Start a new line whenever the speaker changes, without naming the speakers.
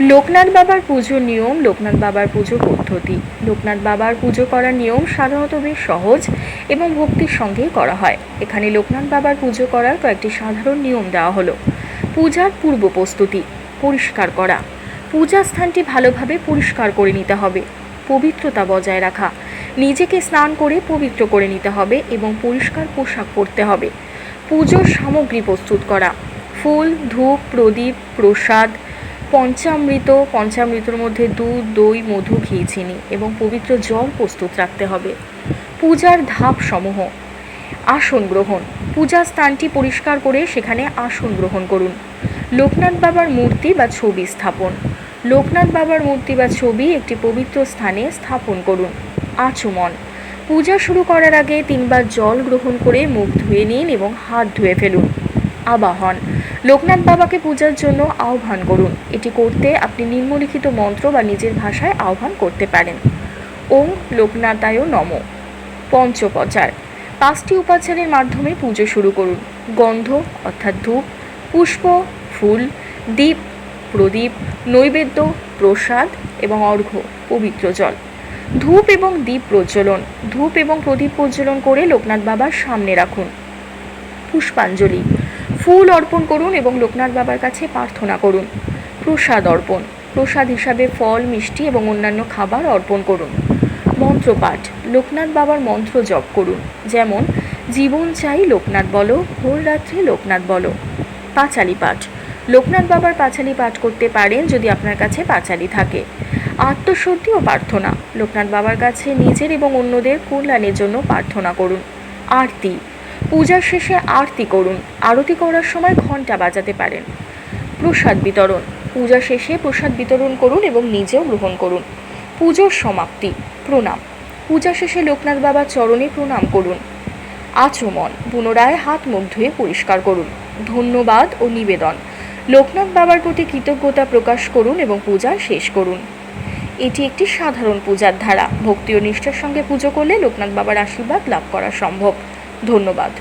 লোকনাথ বাবার পুজোর নিয়ম, লোকনাথ বাবার পুজো পদ্ধতি। লোকনাথ বাবার পুজো করার নিয়ম সাধারণত বেশ সহজ এবং ভক্তির সঙ্গেই করা হয়। এখানে লোকনাথ বাবার পুজো করার কয়েকটি সাধারণ নিয়ম দেওয়া হলো। পূজার পূর্ব প্রস্তুতি, পরিষ্কার করা। পূজা স্থানটি ভালোভাবে পরিষ্কার করে নিতে হবে। পবিত্রতা বজায় রাখা। নিজেকে স্নান করে পবিত্র করে নিতে হবে এবং পরিষ্কার পোশাক পরতে হবে। পুজোর সামগ্রী প্রস্তুত করা। ফুল, ধূপ, প্রদীপ, প্রসাদ পঞ্চামৃত, পঞ্চামৃতর মধ্যে দুধ, দই, মধু, ঘি, চিনি এবং পবিত্র জল প্রস্তুত রাখতে হবে। পূজার ধাপ সমূহ আসন গ্রহণ। পূজা স্থানটি পরিষ্কার করে সেখানে আসন গ্রহণ করুন। লোকনাথ বাবার মূর্তি বা ছবি স্থাপন। লোকনাথ বাবার মূর্তি বা ছবি একটি পবিত্র স্থানে স্থাপন করুন। আচমন। পূজা শুরু করার আগে তিনবার জল গ্রহণ করে মুখ ধুয়ে নিন এবং হাত ধুয়ে ফেলুন। আবাহন। লোকনাথ বাবাকে পূজার জন্য আহ্বান করুন। এটি করতে আপনি নিম্নলিখিত মন্ত্র বা নিজের ভাষায় আহ্বান করতে পারেন। ওম লোকনাথায় নম। পঞ্চপচার। পাঁচটি উপাচারের মাধ্যমে পুজো শুরু করুন। গন্ধ, অর্থাৎ ধূপ, পুষ্প, ফুল, দীপ, প্রদীপ, নৈবেদ্য, প্রসাদ এবং অর্ঘ্য, পবিত্র জল। ধূপ এবং দীপ প্রজ্বলন। ধূপ এবং প্রদীপ প্রজ্বলন করে লোকনাথ বাবার সামনে রাখুন। পুষ্পাঞ্জলি। ফুল অর্পণ করুন এবং লোকনাথ বাবার কাছে প্রার্থনা করুন। প্রসাদ অর্পণ। প্রসাদ হিসাবে ফল, মিষ্টি এবং অন্যান্য খাবার অর্পণ করুন। মন্ত্রপাঠ। লোকনাথ বাবার মন্ত্র জপ করুন। যেমন, জীবন চাই লোকনাথ বলো, ভোর রাত্রে লোকনাথ বলো। পাঁচালি পাঠ। লোকনাথ বাবার পাঁচালি পাঠ করতে পারেন যদি আপনার কাছে পাঁচালি থাকে। আত্মশুদ্ধি ও প্রার্থনা। লোকনাথ বাবার কাছে নিজের এবং অন্যদের কল্যাণের জন্য প্রার্থনা করুন। আরতি। পূজার শেষে আরতি করুন। আরতি করার সময় ঘণ্টা বাজাতে পারেন। প্রসাদ বিতরণ। পূজা শেষে প্রসাদ বিতরণ করুন এবং নিজেও গ্রহণ করুন। পুজোর সমাপ্তি। প্রণাম। পূজা শেষে লোকনাথ বাবার চরণে প্রণাম করুন। আচমন। পুনরায় হাত মুখ ধুয়ে পরিষ্কার করুন। ধন্যবাদ ও নিবেদন। লোকনাথ বাবার প্রতি কৃতজ্ঞতা প্রকাশ করুন এবং পূজা শেষ করুন। এটি একটি সাধারণ পূজার ধারা। ভক্তি ও নিষ্ঠার সঙ্গে পুজো করলে লোকনাথ বাবার আশীর্বাদ লাভ করা সম্ভব। ধন্যবাদ।